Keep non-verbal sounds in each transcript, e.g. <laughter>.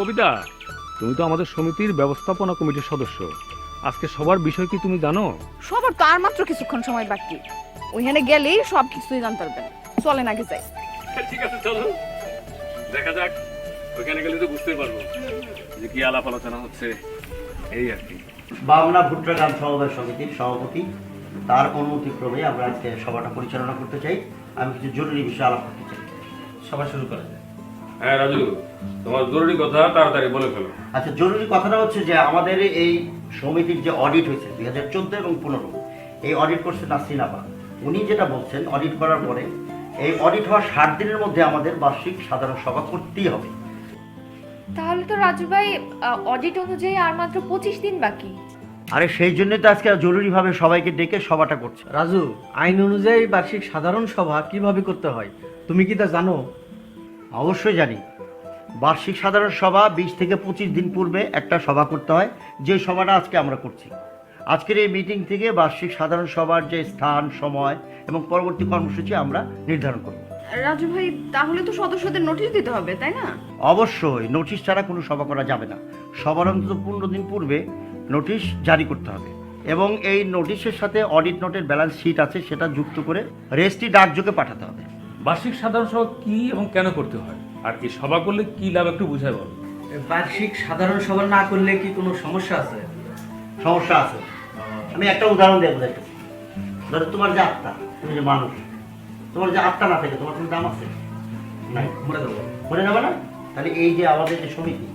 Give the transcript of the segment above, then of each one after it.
কবিতা তুমি তো আমাদের সমিতির ব্যবস্থাপনা কমিটির সদস্য। আজকে সবার বিষয় কি তুমি জানো? সবার তো আর মাত্র কিছুক্ষণ সময় বাকি। ওইখানে গেলেই সব কিছুই জানতে পারবেন। চলেন আগে যাই। ঠিক আছে চলো দেখা যাক ওখানে গেলে তো বুঝতেই পারব যে কি আলাপ আলোচনা হচ্ছে। এই আর কি। বামনা ভুট্টা গ্রাম সমবায় সমিতির সভাপতি তার অনুমতিক্রমে আমরা আজকে সভাটা পরিচালনা করতে চাই। আমি কিছু জরুরি বিষয় আলাপ করতে চাই। সভা শুরু করা যায় হ্যাঁ রাজু তোমার জরুরি কথা তাড়াতাড়ি বলে ফেলো। আচ্ছা জরুরি কথাটা হচ্ছে যে আমাদের এই সমিতির যে অডিট হয়েছে দুই হাজার চোদ্দ এবং পনেরো এই অডিট করছে নাসরিন আপা। উনি যেটা বলছেন অডিট করার পরে এই অডিট হওয়ার ষাট দিনের মধ্যে আমাদের বার্ষিক সাধারণ সভা করতেই হবে। তাহলে তো রাজু ভাই অডিট অনুযায়ী আর মাত্র পঁচিশ দিন বাকি। আরে সেই জন্য তো আজকে জরুরিভাবে সবাইকে ডেকে সভাটা করছে। রাজু আইন অনুযায়ী বার্ষিক সাধারণ সভা কীভাবে করতে হয়? তুমি কি তা জানো? অবশ্যই জানি। বার্ষিক সাধারণ সভা বিশ থেকে পঁচিশ দিন পূর্বে একটা সভা করতে হয়। যে সভাটা আজকে আমরা করছি। আজকের এই মিটিং থেকে বার্ষিক সাধারণ সভার যে স্থান সময় এবং পরবর্তী কর্মসূচি আমরা নির্ধারণ করব। রাজু ভাই তাহলে তো সদস্যদের নোটিশ দিতে হবে তাই না? অবশ্যই নোটিশ ছাড়া কোনো সভা করা যাবে না। সবার অন্তত পনেরো দিন পূর্বে নোটিশ জারি করতে হবে এবং এই নোটিশের সাথে অডিট নোটের ব্যালেন্স শিট আছে সেটা যুক্ত করে রেজিস্ট্রি ডাকযোগে পাঠাতে হবে। বার্ষিক সাধারণ সভা কি এবং কেন করতে হয়? আর এই সভা করলে কি লাভ একটু বুঝাই বল। বার্ষিক সাধারণ সভা না করলে কি কোনো সমস্যা আছে? সমস্যা আছে। আমি একটা উদাহরণ দেবো বোঝাইতেছি ধরো তোমার যে আত্মা তুমি যে মানুষ তোমার যে আত্মা না থাকে তোমার কোনো দাম আছে? নাই মরে দেবো মনে যাবে না? তাহলে এই যে আমাদের যে সমিতি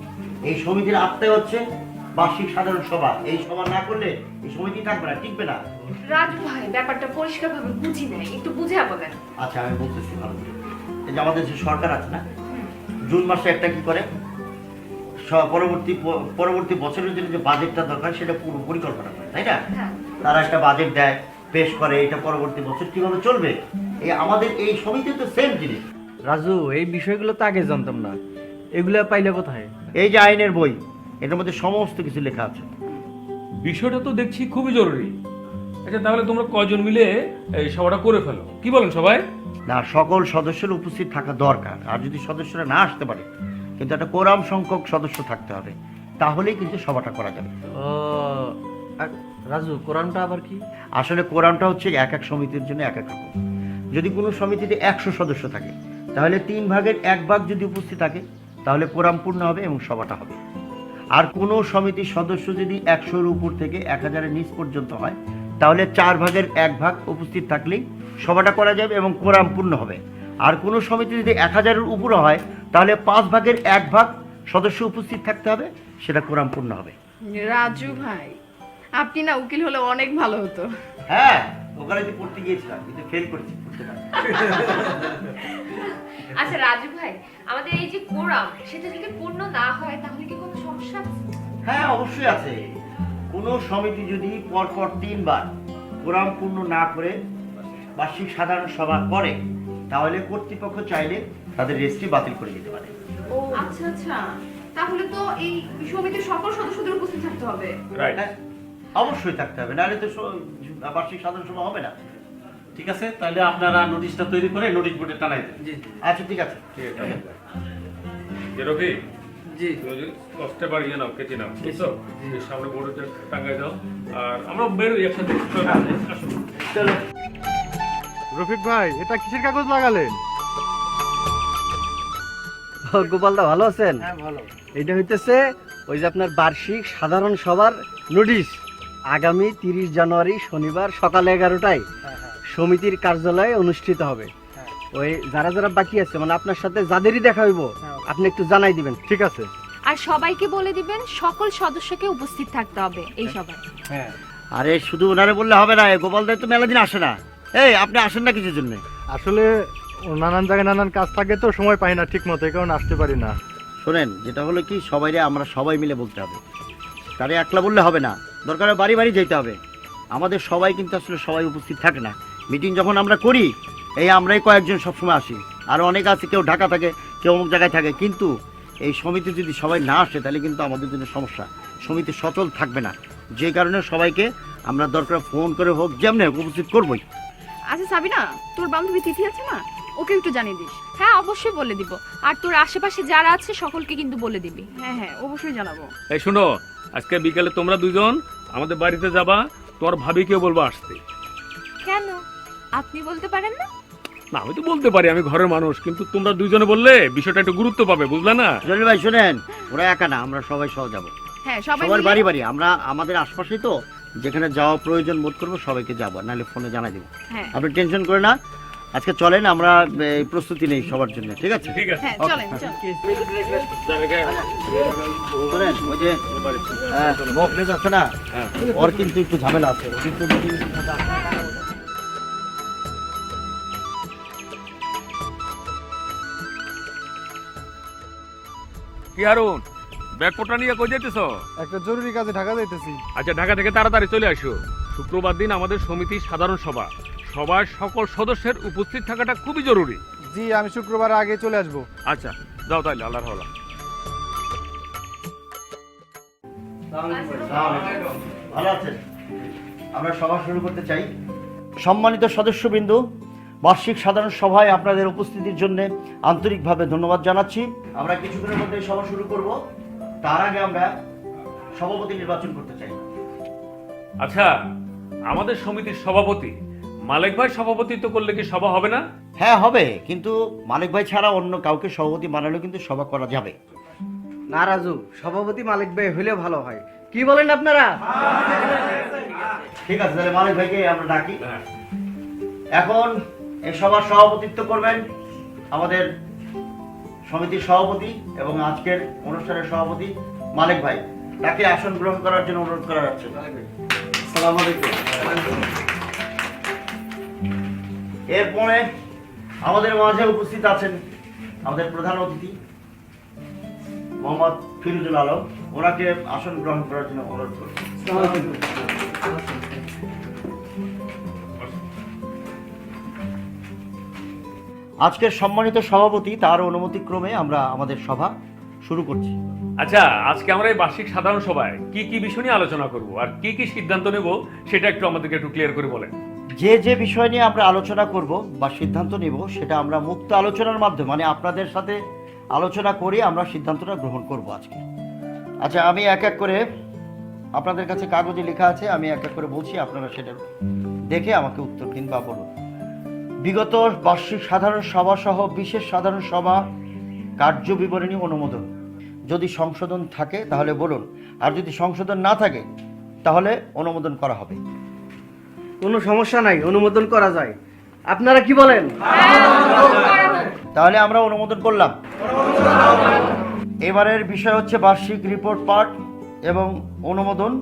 এই সমিতির আত্মাই হচ্ছে বার্ষিক সাধারণ সভা। এই সভা না করলে এই সমিতি থাকবে না টিকবে না? রাজু ভাই ব্যাপারটা পরিষ্কারভাবে বুঝি নাই। একটু বুঝে বলেন। আচ্ছা আমি বলতেছি ভালো করে। এই যে আমাদের যে সরকার আছে না জুন মাসে একটা কি করে? পরবর্তী পরবর্তী বছরের জন্য যে বাজেটটা দরকার সেটা পুরো পরিকল্পনা করে তাই না? হ্যাঁ। তারা একটা বাজেট দেয় পেশ করে এটা পরবর্তী বছর কীভাবে চলবে? এই আমাদের এই সমিতি তো সেম জিনিস। রাজু এই বিষয়গুলো তো আগে জানতাম না। এগুলো পাইলে কোথায়? এই যে আইনের বই। এটার মধ্যে সমস্ত কিছু লেখা আছে। বিষয়টা তো দেখছি খুবই জরুরি। আচ্ছা তাহলে তোমরা কজন মিলে এই সভাটা করে ফেলো। কি বলেন সবাই? না সকল সদস্যের উপস্থিত থাকা দরকার। আর যদি সদস্যরা না আসতে পারে কিন্তু একটা কোরাম সংখ্যক সদস্য থাকতে হবে তাহলেই কিন্তু সভাটা করা যাবে। ও রাজু কোরআনটা আবার কি? আসলে কোরআনটা হচ্ছে এক এক সমিতির জন্য এক এক রকম। যদি কোনো সমিতিতে একশো সদস্য থাকে তাহলে তিন ভাগের এক ভাগ যদি উপস্থিত থাকে তাহলে কোরআন পূর্ণ হবে এবং সভাটা হবে। আর কোনো সমিতির সদস্য যদি একশোর উপর থেকে এক হাজারের নিচ পর্যন্ত হয় তাহলে চার ভাগের এক ভাগ উপস্থিত থাকলেই সভাটা করা যাবে এবং কোরআন পূর্ণ হবে। আর কোনো সমিতি যদি এক হাজারের উপরে হয় তাহলে পাঁচ ভাগের এক ভাগ সদস্য উপস্থিত থাকতে হবে সেটা কোরআন পূর্ণ হবে। রাজু ভাই আপনি না উকিল হলে অনেক ভালো হতো। হ্যাঁ। ওখানে যে পড়তে গিয়েছিলাম কিন্তু ফেল করছি পড়তে <laughs> আচ্ছা রাজু ভাই আমাদের এই যে কোরাম সেটা যদি পূর্ণ না হয় তাহলে কি কোনো সমস্যা হ্যাঁ অবশ্যই আছে। কোনো সমিতি যদি পরপর তিনবার কোরআন পূর্ণ না করে বার্ষিক সাধারণ সভা করে তাহলে কর্তৃপক্ষ চাইলে তাদের রেজিস্ট্রি বাতিল করে দিতে পারে। ও আচ্ছা আচ্ছা। তাহলে তো এই সমিতির সকল সদস্যদের উপস্থিত থাকতে হবে। রাইট হ্যাঁ। অবশ্যই থাকতে হবে নাহলে তো বার্ষিক সাধারণ সভা হবে না। ঠিক আছে? তাহলে আপনারা নোটিশটা তৈরি করে নোটিশ বোর্ডে টানাই দেন। জি আচ্ছা ঠিক আছে। ঠিক জি। তুমি যদি কষ্টে বাড়িয়ে নাও কেটে নাও বুঝছ? সামনে বোর্ডে টাঙ্গাই দাও আর আমরা বেরোই একসাথে। চলো, চলো। রফিক ভাই এটা কিসের কাগজ লাগালেন? গোপালদা ভালো আছেন? হ্যাঁ ভালো। এটা হইতেছে ওই যে আপনার বার্ষিক সাধারণ সভার নোটিশ আগামী তিরিশ জানুয়ারি শনিবার সকাল এগারোটায় সমিতির কার্যালয়ে অনুষ্ঠিত হবে। ওই যারা যারা বাকি আছে মানে আপনার সাথে যাদেরই দেখা হইব আপনি একটু জানাই দিবেন ঠিক আছে? আর সবাইকে বলে দিবেন সকল সদস্যকে উপস্থিত থাকতে হবে এই সভায়। হ্যাঁ। আরে শুধু ওনারে বললে হবে না গোপাল দায় তো মেলা দিন আসে না। এই আপনি আসেন না কিছুর জন্য। আসলে নানান জায়গায় নানান কাজ থাকে তো সময় পাই না ঠিক মতো এই কারণে আসতে পারি না। শোনেন যেটা হলো কি সবাইরে আমরা সবাই মিলে বলতে হবে। তারে একলা বললে হবে না। দরকার বাড়ি বাড়ি যেতে হবে। আমাদের সবাই কিন্তু আসলে সবাই উপস্থিত থাকে না। মিটিং যখন আমরা করি, এই আমরাই কয়েকজন সবসময় আসি। আর অনেক আছে, কেউ ঢাকা থাকে, কেউ অমুক জায়গায় থাকে। কিন্তু এই সমিতি যদি সবাই না আসে, তাহলে কিন্তু আমাদের জন্য সমস্যা। সমিতি সচল থাকবে না। যে কারণে সবাইকে আমরা দরকার ফোন করে হোক, যেমনি হোক উপস্থিত করবোই। আচ্ছা সাবিনা, তোর বান্ধবী তিথি আছে না ওকে একটু জানিয়ে দিস। হ্যাঁ অবশ্যই বলে দিব। আর তোর আশেপাশে যারা আছে সকলকে কিন্তু বলে দিবি। হ্যাঁ হ্যাঁ অবশ্যই জানাব। এই শোনো আজকে বিকালে তোমরা দুজন আমাদের বাড়িতে যাবা তোমার ভাবিকেও বলব আসতে। কেন? আপনি বলতে পারেন না? না আমি তো বলতে পারি আমি ঘরের মানুষ কিন্তু তোমরা দুইজনে বললে বিষয়টা একটু গুরুত্ব পাবে বুঝলে না? জলিল ভাই শুনেন ওরা একা না আমরা সবাই সহ যাব। হ্যাঁ সবাই সবার মিলে- বাড়ি বাড়ি আমরা আমাদের আশপাশেই তো যেখানে যাওয়া প্রয়োজন বোধ করব সবাইকে যাব নাহলে ফোনে জানাই দেবো। হ্যাঁ। আপনি টেনশন করে না আজকে চলেন আমরা প্রস্তুতি নেই সবার জন্য ঠিক আছে? ঠিক আছে। হ্যাঁ ওই যে হ্যাঁ, আছে না? ওর কিন্তু একটু ঝামেলা আছে কিন্তু কি হারুন ব্যাগপটা নিয়ে কই যেতেছ একটা জরুরি কাজে ঢাকা যাইতেছি। আচ্ছা ঢাকা থেকে তাড়াতাড়ি চলে আসো। শুক্রবার দিন আমাদের সমিতির সাধারণ সভা। সবার সকল সদস্যের উপস্থিত থাকাটা খুবই জরুরি। জি আমি শুক্রবার আগে চলে আসব। আচ্ছা যাও তাহলে আল্লাহর হলা ভালো আছেন? আমরা সভা শুরু করতে চাই। সম্মানিত সদস্যবৃন্দু বার্ষিক সাধারণ সভায় আপনাদের উপস্থিতির জন্য আন্তরিকভাবে ধন্যবাদ জানাচ্ছি। আমরা কিছুদিনের মধ্যে সভা শুরু করব। তার আগে আমরা সভাপতি নির্বাচন করতে চাই। আচ্ছা আমাদের সমিতির সভাপতি মালিক ভাই সভাপতিত্ব করলে কি সভা হবে না? হ্যাঁ হবে। কিন্তু মালিক ভাই ছাড়া অন্য কাউকে সভাপতি বানালেও কিন্তু সভা করা যাবে। না রাজু সভাপতি মালিক ভাই হলে ভালো হয়। কি বলেন আপনারা? ঠিক আছে তাহলে মালিক ভাইকে আমরা ডাকি। এখন এই সভার সভাপতিত্ব করবেন আমাদের সমিতির সভাপতি এবং আজকের অনুষ্ঠানের সভাপতি মালিক ভাই। তাকে আসন গ্রহণ করার জন্য অনুরোধ করা যাচ্ছে। আসসালামু আলাইকুম। এরপরে আমাদের মাঝে উপস্থিত আছেন আমাদের প্রধান অতিথি, মোহাম্মদ ফিরুজুল আলম। ওনাকে আসন গ্রহণ করার জন্য অনুরোধ করছি। আজকের সম্মানিত সভাপতি, তার অনুমতিক্রমে আমরা আমাদের সভা শুরু করছি। আচ্ছা আজকে আমরা এই বার্ষিক সাধারণ সভায় কি কি বিষয় নিয়ে আলোচনা করব আর কি কি সিদ্ধান্ত নেব, সেটা একটু আমাদেরকে একটু ক্লিয়ার করে বলেন। যে যে বিষয় নিয়ে আমরা আলোচনা করব বা সিদ্ধান্ত নেব, সেটা আমরা মুক্ত আলোচনার মাধ্যমে মানে আপনাদের সাথে আলোচনা করে আমরা সিদ্ধান্তটা গ্রহণ করব আজকে। আচ্ছা আমি এক এক করে আপনাদের কাছে কাগজে লেখা আছে, আমি এক এক করে বলছি, আপনারা সেটা দেখে আমাকে উত্তর দিন বা বলুন। বিগত বার্ষিক সাধারণ সভা সহ বিশেষ সাধারণ সভা কার্য বিবরণী অনুমোদন। যদি সংশোধন থাকে, তাহলে বলুন। আর যদি সংশোধন না থাকে, তাহলে অনুমোদন করা হবে। কোনো সমস্যা নাই অনুমোদন করা যায়। আপনারা কি বলেন? তাহলে আমরা অনুমোদন করলাম। এবারের বিষয় হচ্ছে বার্ষিক রিপোর্ট পাঠ এবং অনুমোদন।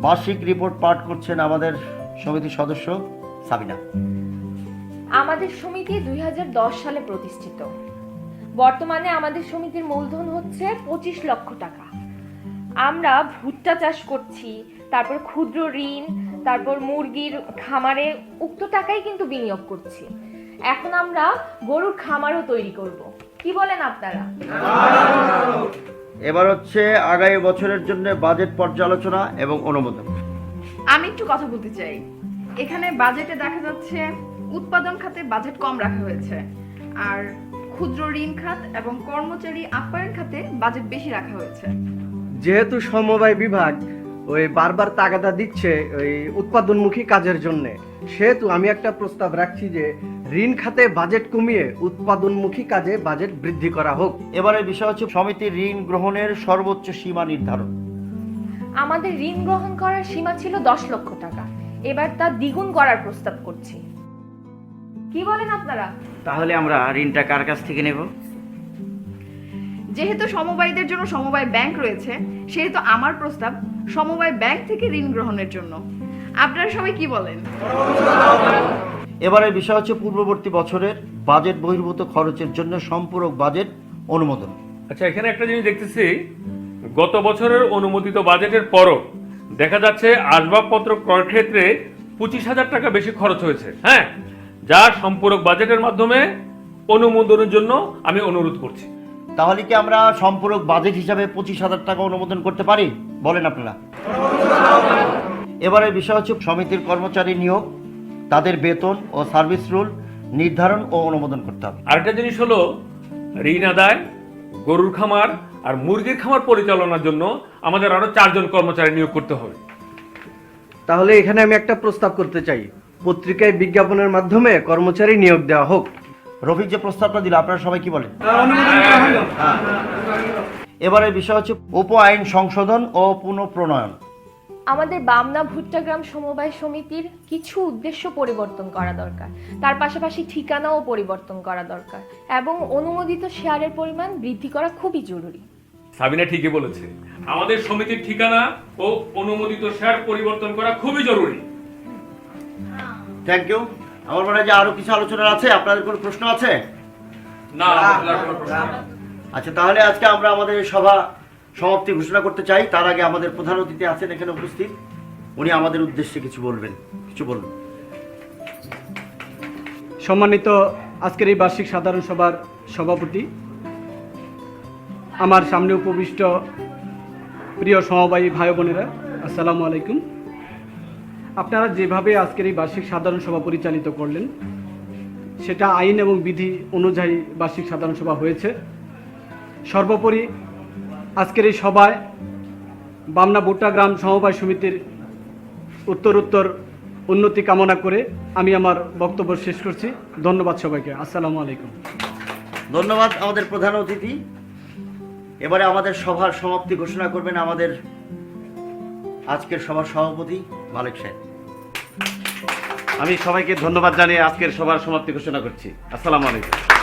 বার্ষিক রিপোর্ট পাঠ করছেন আমাদের সমিতির সদস্য সাবিনা। আমাদের সমিতি দুই হাজার দশ সালে প্রতিষ্ঠিত। বর্তমানে আমাদের সমিতির মূলধন হচ্ছে পঁচিশ লক্ষ টাকা। আমরা ভুট্টা চাষ করছি তারপর ক্ষুদ্র ঋণ তারপর মুরগির খামারে উক্ত টাকাই কিন্তু বিনিয়োগ করছি। এখন আমরা গরুর খামারও তৈরি করব। কি বলেন আপনারা? এবার হচ্ছে আগামী বছরের জন্য বাজেট পর্যালোচনা এবং অনুমোদন। আমি একটু কথা বলতে চাই। এখানে বাজেটে দেখা যাচ্ছে উৎপাদন খাতে বাজেট কম রাখা হয়েছে। আর ক্ষুদ্র ঋণ খাত এবং কর্মচারী আপ্যায়ন খাতে বাজেট বেশি রাখা হয়েছে। যেহেতু সমবায় বিভাগ ওই বারবার তাগাদা দিচ্ছে ওই উৎপাদনমুখী কাজের জন্য। সেহেতু আমি একটা প্রস্তাব রাখছি যে ঋণ খাতে বাজেট কমিয়ে উৎপাদনমুখী কাজে বাজেট বৃদ্ধি করা হোক। এবারের বিষয় হচ্ছে সমিতির ঋণ গ্রহণের সর্বোচ্চ সীমা নির্ধারণ। আমাদের ঋণ গ্রহণ করার সীমা ছিল দশ লক্ষ টাকা। এবার তা দ্বিগুণ করার প্রস্তাব করছি। কি বলেন আপনারা? তাহলে আমরা ঋণটা কার কাছ থেকে নেব? যেহেতু সমবায়ীদের জন্য সমবায় ব্যাংক রয়েছে সেহেতু আমার প্রস্তাব সমবায় ব্যাংক থেকে ঋণ গ্রহণের জন্য। আপনারা সবাই কি বলেন? এবারের বিষয় হচ্ছে পূর্ববর্তী বছরের বাজেট বহির্ভূত খরচের জন্য সম্পূরক বাজেট অনুমোদন। আচ্ছা এখানে একটা জিনিস দেখতেছি। গত বছরের অনুমোদিত বাজেটের পরও দেখা যাচ্ছে আসবাবপত্র ক্রয়ের ক্ষেত্রে পঁচিশ হাজার টাকা বেশি খরচ হয়েছে। হ্যাঁ যা সম্পূরক বাজেটের মাধ্যমে অনুমোদনের জন্য আমি অনুরোধ করছি। তাহলে কি আমরা সম্পূরক বাজেট হিসাবে পঁচিশ হাজার টাকা অনুমোদন করতে পারি? বলেন আপনারা। এবারে বিষয় হচ্ছে সমিতির কর্মচারী নিয়োগ তাদের বেতন ও সার্ভিস রুল নির্ধারণ ও অনুমোদন করতে হবে। আরেকটা জিনিস হলো ঋণ আদায় গরুর খামার আর মুরগির খামার পরিচালনার জন্য আমাদের আরও চারজন কর্মচারী নিয়োগ করতে হবে। তাহলে এখানে আমি একটা প্রস্তাব করতে চাই। পত্রিকায় বিজ্ঞাপনের মাধ্যমে কর্মচারী নিয়োগ দেওয়া হোক। রফিক যে প্রস্তাবটা দিল আপনারা সবাই কি বলেন? এবারের বিষয় হচ্ছে উপ আইন সংশোধন ও পুনঃপ্রণয়ন। আমাদের বামনা ভুট্টাগ্রাম সমবায় সমিতির কিছু উদ্দেশ্য পরিবর্তন করা দরকার। তার পাশাপাশি ঠিকানাও পরিবর্তন করা দরকার এবং অনুমোদিত শেয়ারের পরিমাণ বৃদ্ধি করা খুবই জরুরি। সাবিনা ঠিকই বলেছে। আমাদের সমিতির ঠিকানা ও অনুমোদিত শেয়ার পরিবর্তন করা খুবই জরুরি। থ্যাংক ইউ আমার মনে হয় যে আরও কিছু আলোচনা আছে? আপনাদের কোনো প্রশ্ন আছে? না। আচ্ছা তাহলে আজকে আমরা আমাদের সভা সমাপ্তি ঘোষণা করতে চাই। তার আগে আমাদের প্রধান অতিথি আছেন এখানে উপস্থিত। উনি আমাদের উদ্দেশ্যে কিছু বলবেন। কিছু বলুন। সম্মানিত আজকের এই বার্ষিক সাধারণ সভার সভাপতি আমার সামনে উপবিষ্ট প্রিয় সমবায়ী ভাই বোনেরা আসসালামু আলাইকুম। আপনারা যেভাবে আজকের এই বার্ষিক সাধারণ সভা পরিচালিত করলেন, সেটা আইন এবং বিধি অনুযায়ী বার্ষিক সাধারণ সভা হয়েছে। সর্বোপরি আজকের এই সভায় বামনা ভুট্টা গ্রাম সমবায় সমিতির উত্তর উত্তর উন্নতি কামনা করে আমি আমার বক্তব্য শেষ করছি। ধন্যবাদ সবাইকে। আসসালামু আলাইকুম। ধন্যবাদ আমাদের প্রধান অতিথি। এবারে আমাদের সভার সমাপ্তি ঘোষণা করবেন আমাদের আজকের সভার সভাপতি মালিক সাহেব। আমি সবাইকে ধন্যবাদ জানিয়ে আজকের সবার সমাপ্তি ঘোষণা করছি। আসসালামু আলাইকুম।